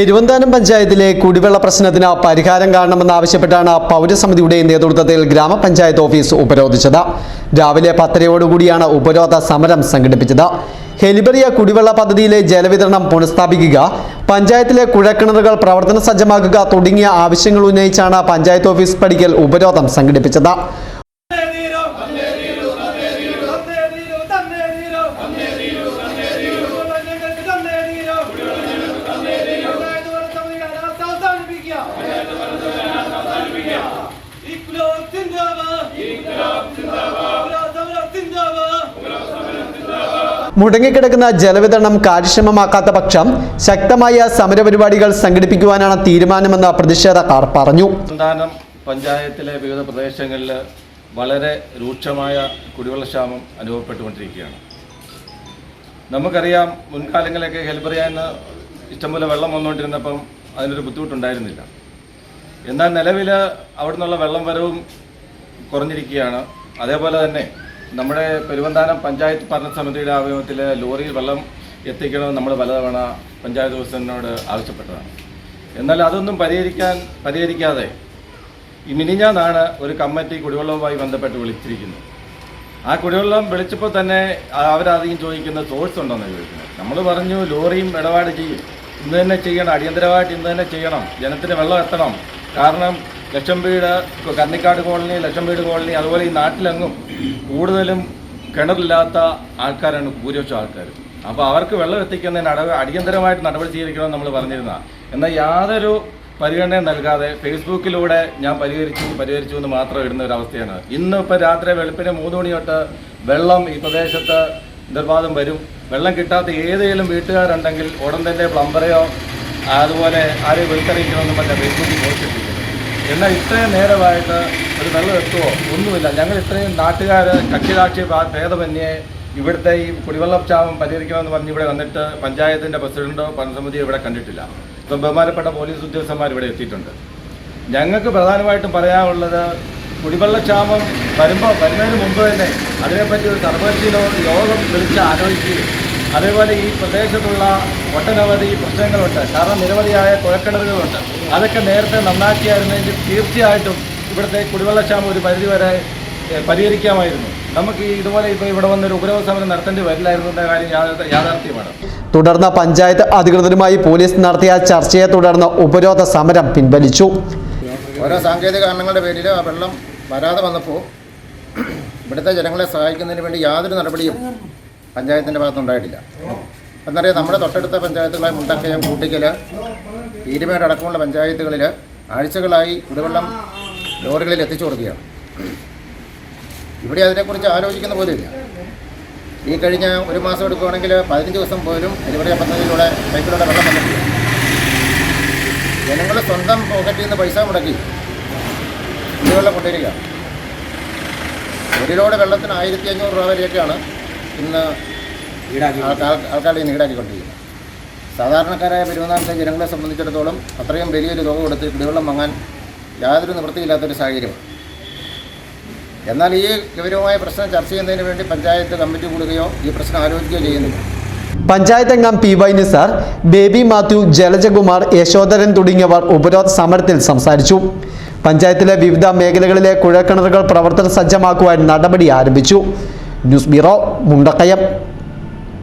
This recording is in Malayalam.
പെരുവന്താനം പഞ്ചായത്തിലെ കുടിവെള്ള പ്രശ്നത്തിന് പരിഹാരം കാണണമെന്നാവശ്യപ്പെട്ടാണ് പൗരസമിതിയുടെ നേതൃത്വത്തിൽ ഗ്രാമപഞ്ചായത്ത് ഓഫീസ് ഉപരോധിച്ചത്. രാവിലെ പത്തരയോടുകൂടിയാണ് ഉപരോധ സമരം സംഘടിപ്പിച്ചത്. ഹെലിബറിയ കുടിവെള്ള പദ്ധതിയിലെ ജലവിതരണം പുനഃസ്ഥാപിക്കുക പഞ്ചായത്തിലെ കുഴക്കിണറുകൾ പ്രവർത്തന സജ്ജമാക്കുക തുടങ്ങിയ ആവശ്യങ്ങൾ ഉന്നയിച്ചാണ് പഞ്ചായത്ത് ഓഫീസ് പടിക്കൽ ഉപരോധം സംഘടിപ്പിച്ചത്. മുടങ്ങിക്കിടക്കുന്ന ജലവിതരണം കാര്യക്ഷമമാക്കാത്ത പക്ഷം ശക്തമായ സമരപരിപാടികൾ സംഘടിപ്പിക്കുവാനാണ് തീരുമാനമെന്ന് പ്രതിഷേധക്കാർ പറഞ്ഞു. പഞ്ചായത്തിലെ വിവിധ പ്രദേശങ്ങളിൽ വളരെ രൂക്ഷമായ കുടിവെള്ളക്ഷാമം അനുഭവപ്പെട്ടുകൊണ്ടിരിക്കുകയാണ്. നമുക്കറിയാം മുൻകാലങ്ങളിലൊക്കെ ഹെൽബറിയാന്ന് ഇഷ്ടംപോലെ വെള്ളം വന്നുകൊണ്ടിരുന്നപ്പം അതിനൊരു ബുദ്ധിമുട്ടുണ്ടായിരുന്നില്ല. എന്നാൽ നിലവിൽ അവിടെ നിന്നുള്ള വെള്ളം വരവും കുറഞ്ഞിരിക്കുകയാണ്. അതേപോലെ തന്നെ നമ്മുടെ പെരുവന്താനം പഞ്ചായത്ത് ഭരണസമിതിയുടെ ആഭിമുഖ്യത്തിൽ ലോറിയിൽ വെള്ളം എത്തിക്കണമെന്ന് നമ്മൾ പലതവണ പഞ്ചായത്ത് പ്രസിഡന്റിനോട് ആവശ്യപ്പെട്ടതാണ്. എന്നാൽ അതൊന്നും പരിഹരിക്കാൻ പരിഹരിക്കാതെ ഈ മിനിഞ്ഞാന്നാണ് ഒരു കമ്മിറ്റി കുടിവെള്ളവുമായി ബന്ധപ്പെട്ട് വിളിച്ചിരിക്കുന്നത്. ആ കുടിവെള്ളം വിളിച്ചപ്പോൾ തന്നെ അവരധികം ചോദിക്കുന്ന സോഴ്സ് ഉണ്ടോന്ന് ചോദിക്കുന്നത്. നമ്മൾ പറഞ്ഞു ലോറിയും ഇടപാട് ചെയ്യും. ഇന്ന് തന്നെ ചെയ്യണം. അടിയന്തരമായിട്ട് ഇന്ന് തന്നെ ചെയ്യണം. ജനത്തിന് വെള്ളം എത്തണം. കാരണം ലക്ഷം വീട് കന്നിക്കാട് കോളനി ലക്ഷം വീട് കോളനി അതുപോലെ ഈ നാട്ടിലെങ്ങും കൂടുതലും കിണറില്ലാത്ത ആൾക്കാരാണ് ഭൂരിപക്ഷം ആൾക്കാർ. അപ്പോൾ അവർക്ക് വെള്ളം എത്തിക്കുന്നതിന് അടവ് അടിയന്തരമായിട്ട് നടപടി സ്വീകരിക്കണമെന്ന് നമ്മൾ പറഞ്ഞിരുന്ന. എന്നാൽ യാതൊരു പരിഗണന നൽകാതെ ഫേസ്ബുക്കിലൂടെ ഞാൻ പരിഹരിച്ചു പരിഹരിച്ചു എന്ന് മാത്രം ഇടുന്ന ഒരു അവസ്ഥയാണ്. ഇന്ന് ഇപ്പോൾ രാത്രി വെളുപ്പിന് മൂന്ന് മണി തൊട്ട് വെള്ളം ഈ പ്രദേശത്ത് നിർബാധം വരും. വെള്ളം കിട്ടാത്ത ഏതെങ്കിലും വീട്ടുകാരുണ്ടെങ്കിൽ ഉടൻ തന്നെ പ്ലംബറെയോ അതുപോലെ ആരെയും വിളിച്ചറിയിക്കണമെന്നും പറഞ്ഞ ഫേസ്ബുക്കിൽ പോസ്റ്റ് എന്നാൽ ഇത്രയും നേരമായിട്ട് ഒരു വെള്ളം എത്തുമോ ഒന്നുമില്ല. ഞങ്ങൾ ഇത്രയും നാട്ടുകാർ കക്ഷിരാക്ഷി ഭേദമന്യേ ഇവിടുത്തെ ഈ കുടിവെള്ളക്ഷാമം പരിഹരിക്കണമെന്ന് പറഞ്ഞ് ഇവിടെ വന്നിട്ട് പഞ്ചായത്തിന്റെ പ്രസിഡന്റോ പണസമിതിയോ ഇവിടെ കണ്ടിട്ടില്ല. ഇപ്പം ബഹുമാനപ്പെട്ട പോലീസ് ഉദ്യോഗസ്ഥന്മാർ ഇവിടെ എത്തിയിട്ടുണ്ട്. ഞങ്ങൾക്ക് പ്രധാനമായിട്ടും പറയാനുള്ളത് കുടിവെള്ളക്ഷാമം വരുമ്പോൾ വരുന്നതിന് മുമ്പ് തന്നെ അതിനെപ്പറ്റി ഒരു സർവകക്ഷിയിലോ യോഗം വിളിച്ച് ആലോചിക്കുകയും അതേപോലെ ഈ പ്രദേശത്തുള്ള ഒട്ടനവധി പ്രശ്നങ്ങളുണ്ട്. കാരണം നിരവധിയായ കുഴക്കിണറുകളുണ്ട്. അതൊക്കെ നേരത്തെ നന്നാക്കിയായിരുന്നെങ്കിൽ തീർച്ചയായിട്ടും ഇവിടുത്തെ കുടിവെള്ളക്ഷാമം ഒരു പരിധിവരെ വരെ പരിഹരിക്കാമായിരുന്നു. നമുക്ക് ഇതുപോലെ ഇപ്പോൾ ഇവിടെ വന്നൊരു ഉപരോധ സമരം നടത്തേണ്ടി വരില്ലായിരുന്നു എന്ന കാര്യം യാഥാ- യാഥാർത്ഥ്യമാണ്. തുടർന്ന് പഞ്ചായത്ത് അധികൃതരുമായി പോലീസ് നടത്തിയ ചർച്ചയെ തുടർന്ന് ഉപരോധ സമരം പിൻവലിച്ചു. ഓരോ സാങ്കേതിക കാരണങ്ങളുടെ പേരിൽ ആ വെള്ളം വരാതെ വന്നപ്പോൾ ഇവിടുത്തെ ജനങ്ങളെ സഹായിക്കുന്നതിന് വേണ്ടി യാതൊരു നടപടിയും പഞ്ചായത്തിന്റെ ഭാഗത്തുണ്ടായിട്ടില്ല. എന്നറിയാം നമ്മുടെ തൊട്ടടുത്ത പഞ്ചായത്തുകളായ മുണ്ടക്കയം കൂട്ടിക്കൽ ഈരുമേട് അടക്കമുള്ള പഞ്ചായത്തുകളിൽ ആഴ്ചകളായി കുടിവെള്ളം ലോറികളിൽ എത്തിച്ചു കൊടുക്കുകയാണ്. ഇവിടെ അതിനെക്കുറിച്ച് ആലോചിക്കുന്ന പോലുമില്ല. ഈ കഴിഞ്ഞ ഒരു മാസം എടുക്കുകയാണെങ്കിൽ പതിനഞ്ച് ദിവസം പോലും ഡെലിവറി പദ്ധതിയിലൂടെ പൈപ്പിലൂടെ വെള്ളം വന്നിട്ടില്ല. ജനങ്ങൾ സ്വന്തം പോക്കറ്റിൽ നിന്ന് പൈസ മുടക്കി കുടിവെള്ളം കൊണ്ടുവരിക ഒരു ലോഡ് വെള്ളത്തിന് ആയിരത്തി അഞ്ഞൂറ് രൂപ വരെയൊക്കെയാണ് ഇന്ന് ആൾക്കാരുടെ ഈടാക്കിക്കൊണ്ടിരിക്കുന്നത് സാധാരണക്കാരായ പെരുമാനത്തെ ജനങ്ങളെ സംബന്ധിച്ചിടത്തോളം അത്രയും വലിയൊരു തുക കൊടുത്ത് കുടിവെള്ളം വാങ്ങാൻ യാതൊരു നിവൃത്തിയില്ലാത്തൊരു സാഹചര്യമാണ്. എന്നാൽ ഈ ഗൗരവമായ പ്രശ്നം ചർച്ച ചെയ്യുന്നതിന് വേണ്ടി പഞ്ചായത്ത് കമ്മിറ്റി കൂടുകയോ ഈ പ്രശ്നം ആലോചിക്കുകയോ ചെയ്യുന്നില്ല. പഞ്ചായത്ത് അംഗം പി വൈ നിസാർ ബേബി മാത്യു ജലജകുമാർ യശോധരൻ തുടങ്ങിയവർ ഉപരോധ സമരത്തിൽ സംസാരിച്ചു. പഞ്ചായത്തിലെ വിവിധ മേഖലകളിലെ കുഴക്കിണറുകൾ പ്രവർത്തന സജ്ജമാക്കുവാൻ നടപടി ആരംഭിച്ചു. juz biro munda kayap